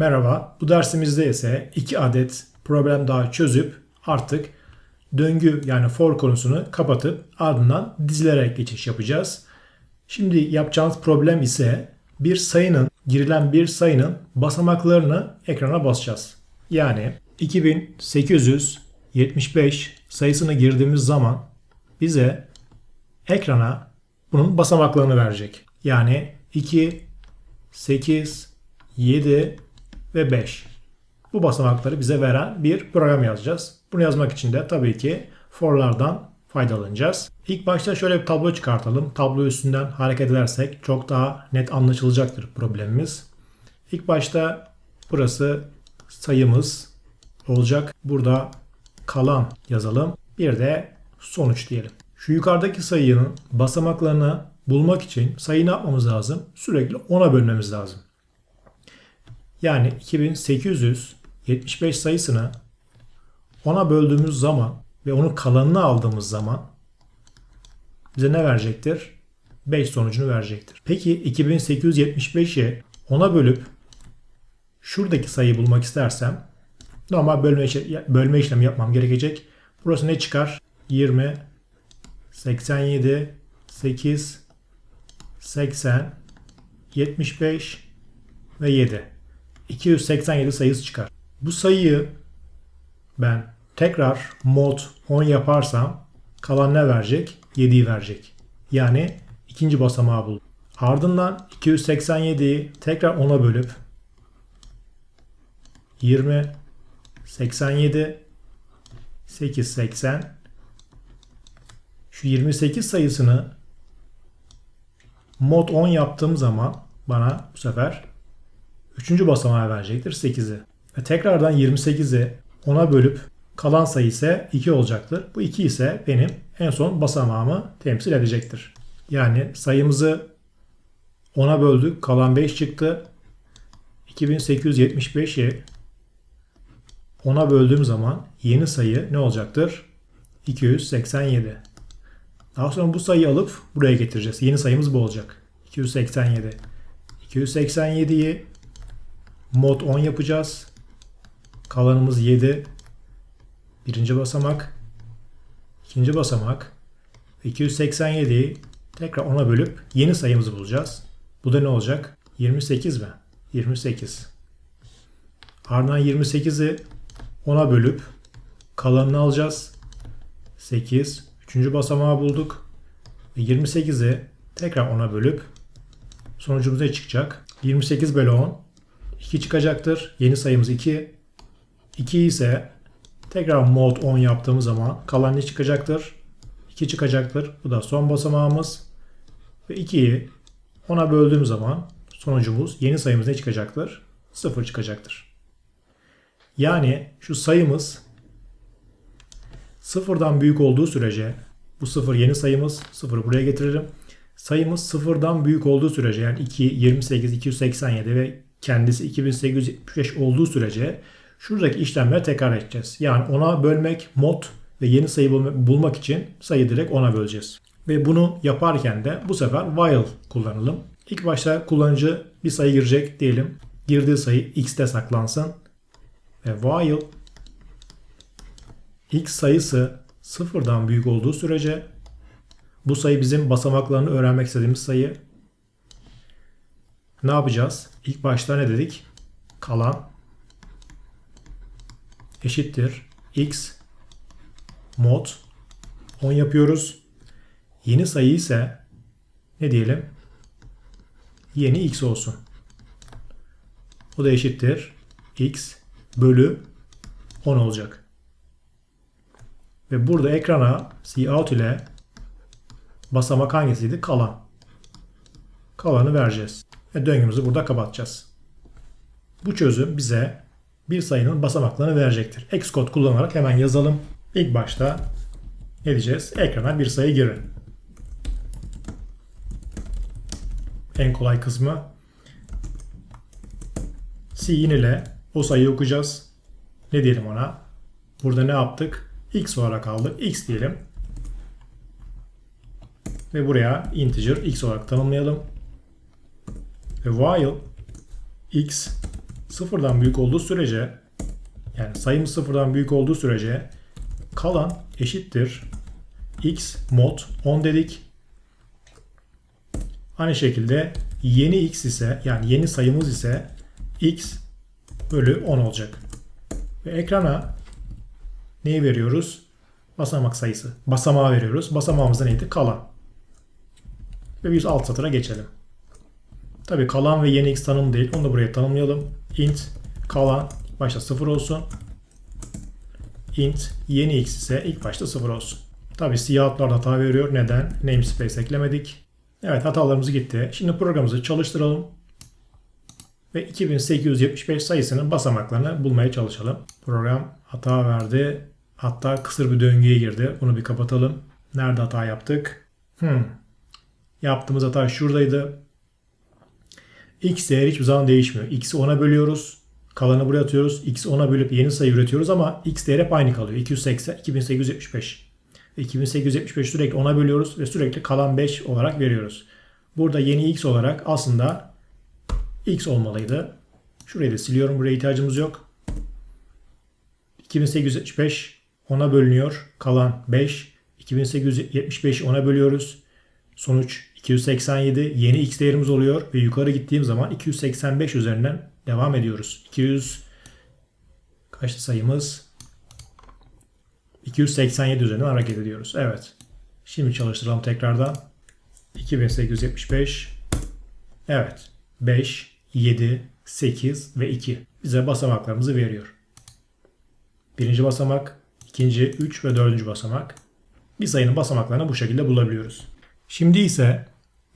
Merhaba, bu dersimizde ise iki adet problem daha çözüp artık döngü yani for konusunu kapatıp ardından dizilere geçiş yapacağız. Şimdi yapacağımız problem ise bir sayının, girilen bir sayının basamaklarını ekrana basacağız. Yani 2875 sayısını girdiğimiz zaman bize ekrana bunun basamaklarını verecek. Yani 2, 8, 7 ve 5. Bu basamakları bize veren bir program yazacağız. Bunu yazmak için de tabii ki for'lardan faydalanacağız. İlk başta şöyle bir tablo çıkartalım. Tablo üstünden hareket edersek çok daha net anlaşılacaktır problemimiz. İlk başta burası sayımız olacak. Burada kalan yazalım. Bir de sonuç diyelim. Şu yukarıdaki sayının basamaklarını bulmak için sayı ne yapmamız lazım? Sürekli 10'a bölmemiz lazım. Yani 2875 sayısını 10'a böldüğümüz zaman ve onun kalanını aldığımız zaman bize ne verecektir? 5 sonucunu verecektir. Peki 2875'i 10'a bölüp şuradaki sayıyı bulmak istersem normal bölme, bölme işlemi yapmam gerekecek. Burası ne çıkar? 20, 87, 8, 80, 75 ve 7. 287 sayısı çıkar. Bu sayıyı ben tekrar mod 10 yaparsam kalan ne verecek? 7'yi verecek. Yani ikinci basamağı bul. Ardından 287'yi tekrar 10'a bölüp 20 87 8 80 şu 28 sayısını mod 10 yaptığım zaman bana bu sefer 3. basamağı verecektir 8'i. Ve tekrardan 28'i 10'a bölüp kalan sayı ise 2 olacaktır. Bu 2 ise benim en son basamağımı temsil edecektir. Yani sayımızı 10'a böldük. Kalan 5 çıktı. 2875'i 10'a böldüğüm zaman yeni sayı ne olacaktır? 287. Daha sonra bu sayıyı alıp buraya getireceğiz. Yeni sayımız bu olacak. 287. 287'yi mod 10 yapacağız. Kalanımız 7. Birinci basamak. ikinci basamak. 287'yi tekrar 10'a bölüp yeni sayımızı bulacağız. Bu da ne olacak? 28 mi? 28. Ardından 28'i 10'a bölüp kalanını alacağız. 8. Üçüncü basamağı bulduk. Ve 28'i tekrar 10'a bölüp sonucumuz ne çıkacak? 28 bölü 10 2 çıkacaktır. Yeni sayımız 2. 2 ise tekrar mod 10 yaptığımız zaman kalan ne çıkacaktır? 2 çıkacaktır. Bu da son basamağımız. Ve 2'yi 10'a böldüğüm zaman sonucumuz yeni sayımız ne çıkacaktır? 0 çıkacaktır. Yani şu sayımız sıfırdan büyük olduğu sürece bu sıfır yeni sayımız sıfırı buraya getiririm. Sayımız sıfırdan büyük olduğu sürece yani 2, 28, 287 ve kendisi 2875 olduğu sürece şuradaki işlemleri tekrar edeceğiz. Yani ona bölmek, mod ve yeni sayı bulma- bulmak için sayı direkt ona böleceğiz. Ve bunu yaparken de bu sefer while kullanalım. İlk başta kullanıcı bir sayı girecek diyelim. Girdiği sayı x'te saklansın. Ve while x sayısı sıfırdan büyük olduğu sürece bu sayı bizim basamaklarını öğrenmek istediğimiz sayı. Ne yapacağız? İlk başta ne dedik? Kalan eşittir x mod 10 yapıyoruz. Yeni sayı ise ne diyelim? Yeni x olsun. O da eşittir x bölü 10 olacak. Ve burada ekrana cout ile basamak hangisiydi? Kalan. Kalanı vereceğiz. Ve döngümüzü burada kapatacağız. Bu çözüm bize bir sayının basamaklarını verecektir. Xcode kullanarak hemen yazalım. İlk başta ne diyeceğiz? Ekrana bir sayı girin. En kolay kısmı C'in ile o sayıyı okuyacağız. Ne diyelim ona? Burada ne yaptık? X olarak aldık. X diyelim. Ve buraya integer x olarak tanımlayalım. Ve while x sıfırdan büyük olduğu sürece yani sayımız sıfırdan büyük olduğu sürece kalan eşittir x mod 10 dedik. Aynı şekilde yeni x ise yani yeni sayımız ise x bölü 10 olacak. Ve ekrana neyi veriyoruz? Basamak sayısı. Basamağı veriyoruz. Basamağımız neydi? Kalan. Ve biz alt satıra geçelim. Tabi kalan ve yeni x tanım değil. Onu da buraya tanımlayalım. int kalan ilk başta 0 olsun. int yeni x ise ilk başta 0 olsun. Tabi siyah hatlar hata veriyor. Neden? Namespace eklemedik. Evet hatalarımız gitti. Şimdi programımızı çalıştıralım. Ve 2875 sayısının basamaklarını bulmaya çalışalım. Program hata verdi. Hatta kısır bir döngüye girdi. Bunu bir kapatalım. Nerede hata yaptık? Hmm. Yaptığımız hata şuradaydı. X değeri hiçbir zaman değişmiyor. X'i 10'a bölüyoruz. Kalanı buraya atıyoruz. X'i 10'a bölüp yeni sayı üretiyoruz ama X değeri hep aynı kalıyor. 280, 2875. Ve 2875 sürekli 10'a bölüyoruz ve sürekli kalan 5 olarak veriyoruz. Burada yeni X olarak aslında X olmalıydı. Şurayı da siliyorum. Buraya ihtiyacımız yok. 2875 10'a bölünüyor. Kalan 5. 2875 10'a bölüyoruz. Sonuç 287 yeni x değerimiz oluyor ve yukarı gittiğim zaman 285 üzerinden devam ediyoruz. 200 kaçtı sayımız? 287 üzerinden hareket ediyoruz. Evet. Şimdi çalıştıralım tekrardan. 2875 Evet. 5, 7, 8 ve 2 bize basamaklarımızı veriyor. Birinci basamak, ikinci, 3 ve dördüncü basamak. Bir sayının basamaklarını bu şekilde bulabiliyoruz. Şimdi ise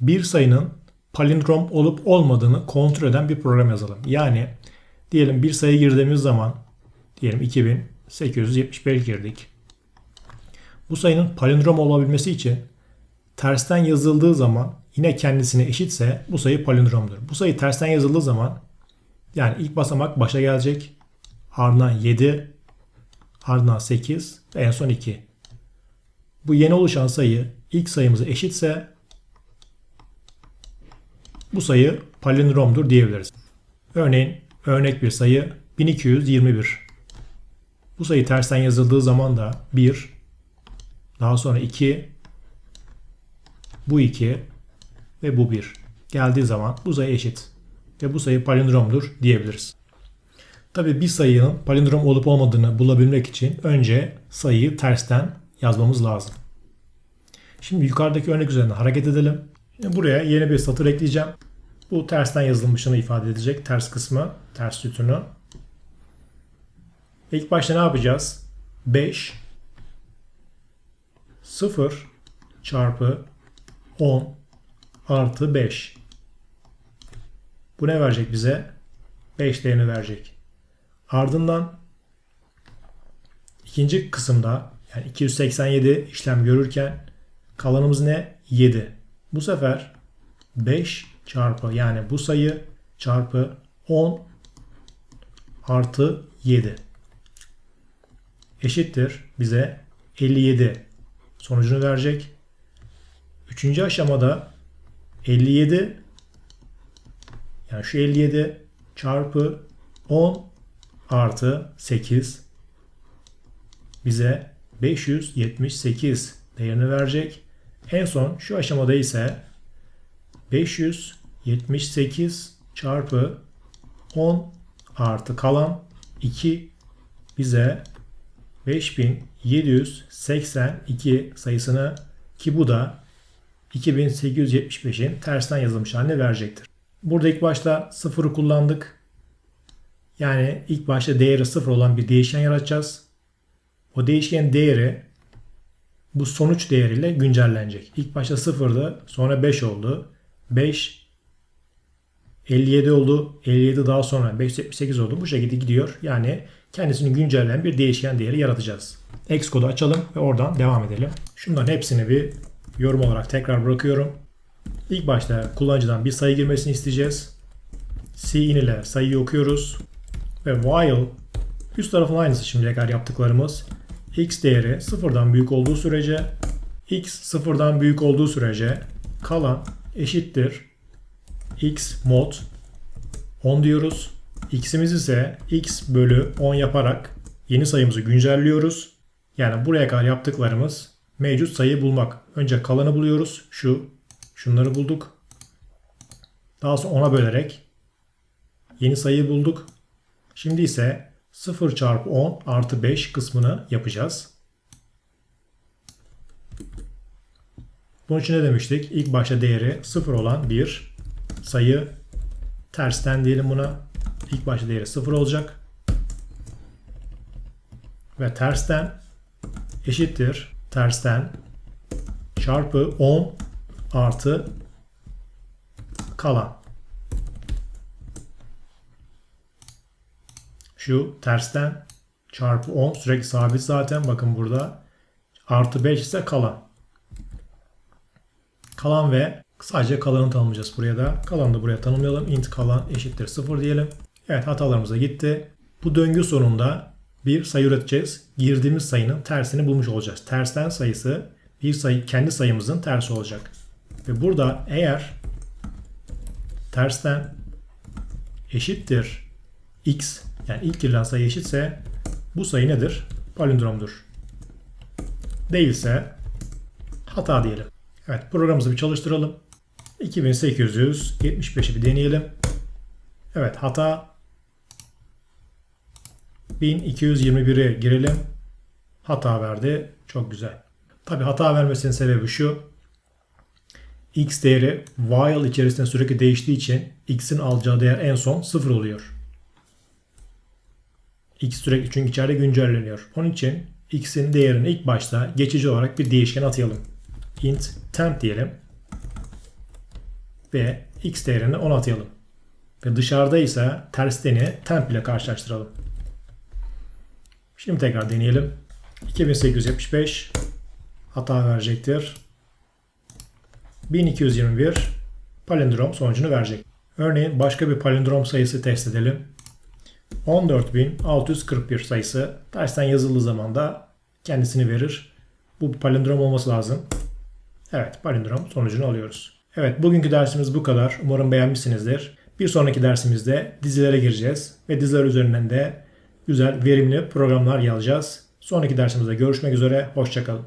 bir sayının palindrom olup olmadığını kontrol eden bir program yazalım. Yani diyelim bir sayı girdiğimiz zaman diyelim 2875 girdik. Bu sayının palindrom olabilmesi için tersten yazıldığı zaman yine kendisine eşitse bu sayı palindromdur. Bu sayı tersten yazıldığı zaman yani ilk basamak başa gelecek. Ardından 7, ardından 8 ve en son 2. Bu yeni oluşan sayı ilk sayımıza eşitse bu sayı palindromdur diyebiliriz. Örneğin örnek bir sayı 1221. Bu sayı tersten yazıldığı zaman da 1, daha sonra 2, bu 2 ve bu 1 geldiği zaman bu sayı eşit ve bu sayı palindromdur diyebiliriz. Tabi bir sayının palindrom olup olmadığını bulabilmek için önce sayıyı tersten yazmamız lazım. Şimdi yukarıdaki örnek üzerinden hareket edelim. Şimdi buraya yeni bir satır ekleyeceğim. Bu tersten yazılmışını ifade edecek. Ters kısmı, ters sütunu. İlk başta ne yapacağız? 5 0 çarpı 10 artı 5. Bu ne verecek bize? 5 değerini verecek. Ardından ikinci kısımda yani 287 işlem görürken kalanımız ne? 7. Bu sefer 5 çarpı yani bu sayı çarpı 10 artı 7 eşittir bize 57 sonucunu verecek. Üçüncü aşamada 57 yani şu 57 çarpı 10 artı 8 bize 578 değerini verecek. En son şu aşamada ise 578 çarpı 10 artı kalan 2 bize 5782 sayısını ki bu da 2875'in tersten yazılmış halini verecektir. Burada ilk başta sıfırı kullandık. Yani ilk başta değeri sıfır olan bir değişken yaratacağız. O değişken değeri bu sonuç değeriyle güncellenecek. İlk başta sıfırdı, sonra 5 oldu. 5 57 oldu. 57 daha sonra 578 oldu. Bu şekilde gidiyor. Yani kendisini güncellen bir değişken değeri yaratacağız. Xcode'u açalım ve oradan devam edelim. Şunların hepsini bir yorum olarak tekrar bırakıyorum. İlk başta kullanıcıdan bir sayı girmesini isteyeceğiz. Cin ile sayıyı okuyoruz. Ve while üst tarafın aynısı şimdiye kadar yaptıklarımız. X değeri sıfırdan büyük olduğu sürece x sıfırdan büyük olduğu sürece kalan eşittir x mod 10 diyoruz. x'imiz ise x bölü 10 yaparak yeni sayımızı güncelliyoruz. Yani buraya kadar yaptıklarımız mevcut sayıyı bulmak. Önce kalanı buluyoruz. Şu, şunları bulduk. Daha sonra 10'a bölerek yeni sayıyı bulduk. Şimdi ise 0 çarpı 10 artı 5 kısmını yapacağız. Bunun için ne demiştik? İlk başta değeri 0 olan bir sayı tersten diyelim buna. İlk başta değeri 0 olacak. Ve tersten eşittir tersten çarpı 10 artı kalan. Şu tersten çarpı 10 sürekli sabit zaten bakın burada. Artı 5 ise kalan. Kalan ve sadece kalanı tanımlayacağız buraya da. Kalanı da buraya tanımlayalım. int kalan eşittir 0 diyelim. Evet hatalarımıza gitti. Bu döngü sonunda bir sayı üreteceğiz. Girdiğimiz sayının tersini bulmuş olacağız. Tersten sayısı bir sayı kendi sayımızın tersi olacak. Ve burada eğer tersten eşittir x yani ilk girilen sayı eşitse bu sayı nedir? Palindromdur. Değilse hata diyelim. Evet programımızı bir çalıştıralım. 2875'i bir deneyelim. Evet hata 1221'e girelim. Hata verdi. Çok güzel. Tabi hata vermesinin sebebi şu. X değeri while içerisinde sürekli değiştiği için x'in alacağı değer en son 0 oluyor. X sürekli çünkü içeride güncelleniyor. Onun için x'in değerini ilk başta geçici olarak bir değişken atayalım. int temp diyelim. Ve x değerini 10 atayalım. Ve dışarıda ise tersteni temp ile karşılaştıralım. Şimdi tekrar deneyelim. 2875 hata verecektir. 1221 palindrom sonucunu verecek. Örneğin başka bir palindrom sayısı test edelim. 14641 sayısı tersten yazıldığı zaman da kendisini verir. Bu palindrom olması lazım. Evet palindrom sonucunu alıyoruz. Evet bugünkü dersimiz bu kadar. Umarım beğenmişsinizdir. Bir sonraki dersimizde dizilere gireceğiz ve diziler üzerinden de güzel verimli programlar yazacağız. Sonraki dersimizde görüşmek üzere. Hoşçakalın.